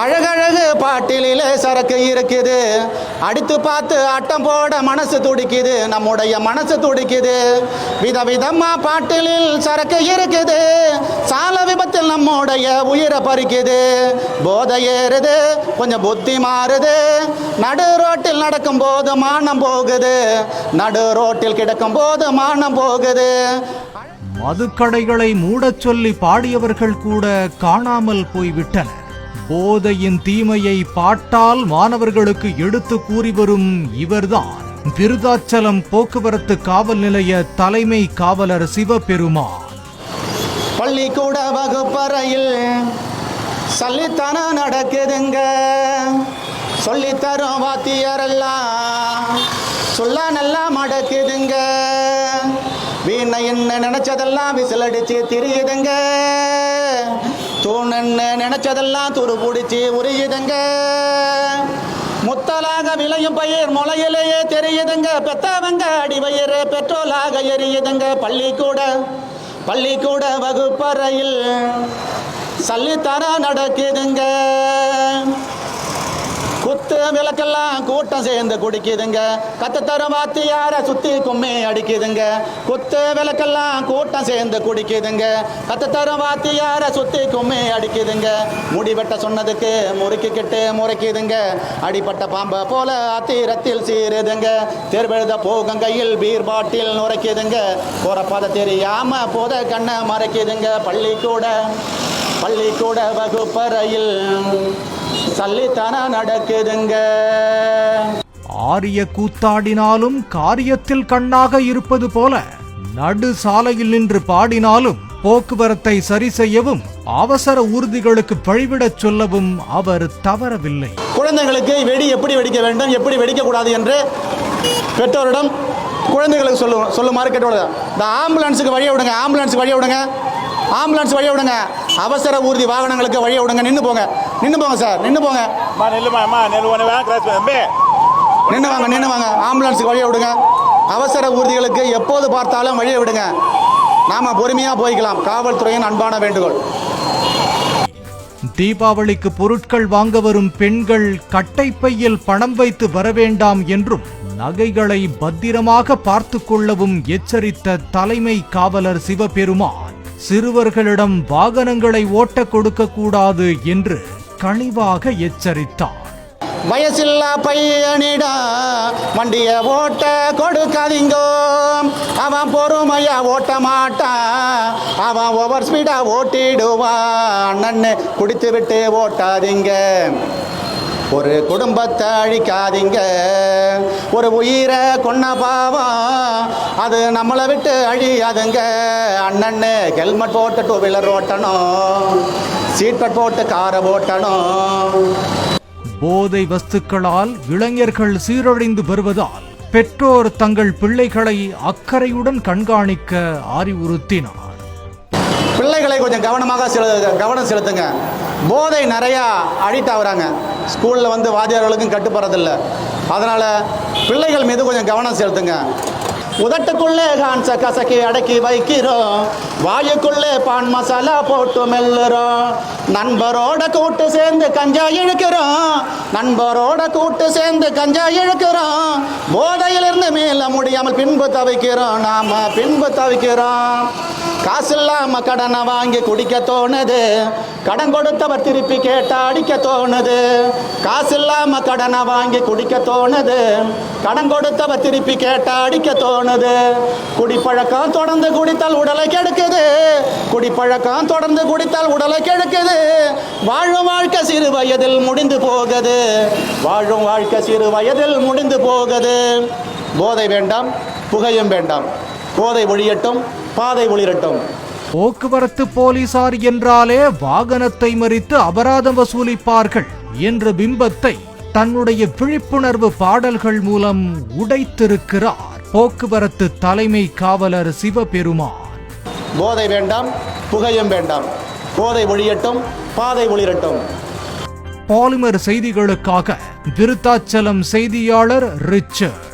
அழகழகு பாட்டிலே சரக்கு இருக்குது. அடித்து பார்த்து ஆட்டம் போட மனசு துடிக்குது. நம்முடைய மனசு துடிக்குது. விதவிதமா பாட்டிலில் சரக்கு இருக்குது. சால விபத்தில் நம்முடைய உயிரை பறிக்குது. போதை ஏறுது கொஞ்சம் புத்தி மாறுது. நடு ரோட்டில் நடக்கும் போது மானம் போகுது. நடு ரோட்டில் கிடக்கும் போது மானம் போகுது. மதுக்கடைகளை மூடச் சொல்லி பாடியவர்கள் கூட காணாமல் போய்விட்டனர். போதையின் தீமையை பாட்டால் மாணவர்களுக்கு எடுத்து கூறி வரும் இவர்தான். விருதாச்சலம் போக்குவரத்து காவல் நிலைய தலைமை காவலர் சிவபெருமான். பள்ளிக்கூட வகுப்பறையில் சல்லித்தனம் நடக்குதுங்க. சொல்லித்தரும் வாத்தியாரெல்லாம் சொல்ல நல்லா மடக்குதுங்க வீணை என்ன நினைச்சதெல்லாம் விசில் அடிச்சு திரியுதுங்க. தூணன்னு நினைச்சதெல்லாம் துரு பிடிச்சி உரியுதுங்க. முத்தலாக விளையும் பயிர் முளையிலேயே தெரியுதுங்க. பெத்தவங்க அடி வயிறு பெட்ரோலாக எரியுதுங்க. பள்ளிக்கூட பள்ளிக்கூட வகுப்பறையில் சல்லித்தரம் நடக்குதுங்க. விளக்கெல்லாம் கூட்டம் சேர்ந்து குடிக்குதுங்க. கத்துத்தரம் வாத்தியார சுத்தி கும்மி அடிக்குதுங்க. குத்து விளக்கெல்லாம் கூட்டம் சேர்ந்து குடிக்குதுங்க. கத்துத்தரம் வாத்தியார சுத்தி கும்மி அடிக்குதுங்க. முடி வெட்ட சொன்னதுக்கு முறுக்கிக்கிட்டு முறைக்குதுங்க. அடிப்பட்ட பாம்பை போல அத்திரத்தில் சீருதுங்க தேர்வெழுத போகும் கையில் பீர் பாட்டில் நுரைக்குதுங்க. போற தெரியாம போத கண்ணை மறைக்குதுங்க. பள்ளிக்கூட பள்ளிக்கூட வகுப்பறையில் சல்லித்தனம் நடக்குதுங்க. ஆரிய கூத்தாடினாலும் காரியத்தில் கண்ணாக இருப்பது போல நடு சாலையில் நின்று பாடினாலும் போக்குவரத்தை சரி செய்யவும் அவசர ஊர்திகளுக்கு வழிவிடச் சொல்லவும் அவர் தவறவில்லை. குழந்தைகளுக்கு வெடி எப்படி வெடிக்க வேண்டும் எப்படி வெடிக்கக்கூடாது என்று பெற்றோரிடம் குழந்தைகளுக்கு சொல்லு சொல்லுமாறு கேட்டுவிடுங்க இந்த ஆம்புலன்ஸுக்கு வழியை விடுங்க ஆம்புலன்ஸுக்கு வழியை விடுங்க ஆம்புலன்ஸ் வழியை விடுங்க. அவசர ஊர்தி வாகனங்களுக்கு வழியை விடுங்க நின்று போங்க. நின்று போங்க சார் நின்று போங்க. அம்மா நில்லுமா அம்மா நெல் ஒன்று வேணா கிராஸ் தம்பி நின்று வாங்க நின்று வாங்க. ஆம்புலன்ஸுக்கு வழியை விடுங்க. அவசர ஊர்திகளுக்கு எப்போது பார்த்தாலும் வழியை விடுங்க. நாம பொறுமையாக போய்க்கலாம். காவல்துறையின் அன்பான வேண்டுகோள். தீபாவளிக்கு பொருட்கள் வாங்க வரும் பெண்கள் கட்டைப்பையில் பணம் வைத்து வர வேண்டாம் என்றும் நகைகளை பத்திரமாக பார்த்து கொள்ளவும் எச்சரித்த தலைமை காவலர் சிவபெருமான் சிறுவர்களிடம் வாகனங்களை ஓட்ட கொடுக்க கூடாது என்று கனிவாக எச்சரித்தார். வயசில்லா பையனிடா வண்டிய ஓட்ட கொடுக்காதீங்கோ. அவன் பொறுமையா ஓட்ட மாட்டான் அவன் ஓவர் ஸ்பீடா ஓட்டிடுவான். அண்ணன்னு குடித்து விட்டு ஓட்டாதீங்க. ஒரு குடும்பத்தை அழிக்காதீங்க. ஒரு உயிரை கொன்ன பாவம் அது நம்மளை விட்டு அழியாதுங்க. அண்ணன்னு ஹெல்மெட் போட்டு டூ வீலர் ஓட்டணும். சீட்பட் போட்டு காரை ஓட்டணும். போதை வஸ்துக்களால் இளைஞர்கள் சீரழிந்து வருவதால் பெற்றோர் தங்கள் பிள்ளைகளை அக்கறையுடன் கண்காணிக்க அறிவுறுத்தினார். பிள்ளைகளை கொஞ்சம் கவனமாக செலு கவனம் செலுத்துங்க. போதை நிறையா அடிக்ட் ஆகுறாங்க. ஸ்கூலில் வந்து வாத்தியார்களுக்கும் கட்டுப்படுறதில்ல அதனால் பிள்ளைகள் மீது கொஞ்சம் கவனம் செலுத்துங்க. உதட்டுக்குள்ளே கான்ச கசக்கி அடக்கி வைக்கிறோம். வாயுக்குள்ளே பான் மசாலா போட்டு மெல்லுறோம். நண்பரோட கூட்டு சேர்ந்து கஞ்சா இழுக்கிறோம். நண்பரோட கூட்டு சேர்ந்து கஞ்சா இழுக்கிறோம். போதையிலிருந்து மேல முடியாமல் பின்பு தவிக்கிறோம். நாம பின்பு தவிக்கிறோம். காசு இல்லாம கடனை வாங்கி குடிக்க தோணுது. கடன் கொடுத்தவர் திருப்பி கேட்டா அடிக்க தோணுது. காசு இல்லாம கடனை வாங்கி குடிக்க தோணுது. கடன் கொடுத்தவர் திருப்பி கேட்டா அடிக்க தோணுது. குடிப்பழக்கம் தொடர்ந்து குடித்தால் உடலை கெடுக்குது. குடிப்பழக்கம் தொடர்ந்து குடித்தால் உடலை கெடுக்குது. வாழும் வாழ்க்கை சிறு வயதில் முடிந்து போகுது. வாழும் வாழ்க்கை சிறு வயதில் முடிந்து போகுது. போதை வேண்டாம் புகையும் வேண்டாம். போதை ஒழியட்டும் பாதை ஒளிரட்டும். போக்குவரத்து போலீசார் என்றாலே வாகனத்தை மறித்து அபராதம் வசூலிப்பார்கள் என்ற பிம்பத்தை தன்னுடைய விழிப்புணர்வு பாடல்கள் மூலம் உடைத்திருக்கிறார். போக்குவரத்து தலைமை காவலர் சிவபெருமான். போதை வேண்டாம் புகையும் வேண்டாம். போதை ஒழியட்டும் பாதை ஒளிரட்டும். பாலிமர் செய்திகளுக்காக விருத்தாச்சலம் செய்தியாளர் ரிச்சர்ட்.